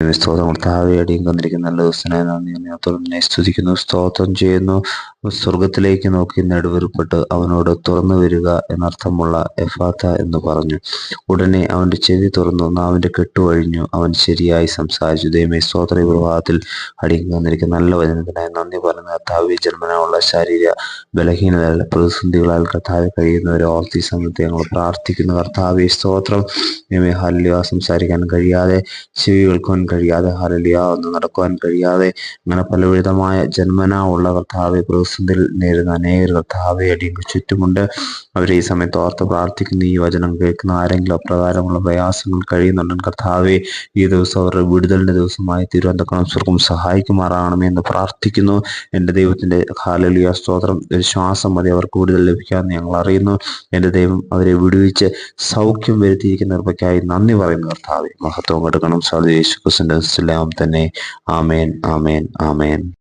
സ്തോത്രം. കർത്താവെ അടിയും തന്നിരിക്കുന്ന നല്ല ദിവസനായ നന്ദി. സ്തുതിക്കുന്നു സ്തോത്രം ചെയ്യുന്നു. സ്വർഗത്തിലേക്ക് നോക്കി നെടുവെറുപ്പെട്ട് അവനോട് തുറന്നു വരിക എന്നർത്ഥമുള്ള എഫാത്ത എന്ന് പറഞ്ഞു. ഉടനെ അവന്റെ ചെവി തുറന്നു അവന്റെ കെട്ടുവഴിഞ്ഞു അവൻ ശരിയായി സംസാരിച്ചു. ദൈവമേ സ്തോത്ര. വിവാഹത്തിൽ അടിയും വന്നിരിക്കുന്ന നല്ല വചനത്തിനായി നന്ദി പറഞ്ഞു കർത്താവ് ജന്മനായുള്ള ശാരീരിക ബലഹീനത പ്രതിസന്ധികളാൽ കർത്താവ് കഴിയുന്നവരെ ഓർത്തി സമയത്ത് ഞങ്ങൾ പ്രാർത്ഥിക്കുന്നു. കർത്താവ് സ്തോത്രം. ദൈവമേ ഹാലിയ സംസാരിക്കാൻ കഴിയാതെ ചെവി കേൾക്കുവാൻ കഴിയാതെ ഹാലിയ ഒന്ന് നടക്കുവാൻ കഴിയാതെ അങ്ങനെ പലവിധമായ ജന്മനാ ഉള്ള കർത്താവെ പ്രതിസന്ധിയിൽ നേരിടുന്ന അനേക കർത്താവെ ചുറ്റുമുണ്ട്. അവരെ ഈ സമയത്ത് ഓർത്ത് പ്രാർത്ഥിക്കുന്ന. ഈ വചനം കേൾക്കുന്ന ആരെങ്കിലും അപ്രകാരമുള്ള പ്രയാസങ്ങൾ കഴിയുന്നുണ്ടെങ്കിൽ കർത്താവെ ഈ ദിവസം അവരുടെ വിടുതലിന്റെ ദിവസമായി തിരുവനന്തപുരം സ്വർഗം സഹായിക്കുമാറാകണമേ എന്ന് പ്രാർത്ഥിക്കുന്നു. എന്റെ ദൈവത്തിന്റെ ഹാലലിയ സ്തോത്രം ശ്വാസം മതി അവർക്ക് വിടുതൽ ലഭിക്കാമെന്ന് ഞങ്ങൾ അറിയുന്നു. എന്റെ ദൈവം അവരെ വിടുവിച്ച് സൗഖ്യം വരുത്തിയിരിക്കുന്ന കൃപയ്ക്കായി നന്ദി പറയുന്നു കർത്താവെ. മഹത്വം കൊടുക്കണം. സാധു യേശു ക്രിസ്തുവിന്റെ തന്നെ ആമേൻ ആമേൻ ആമേൻ.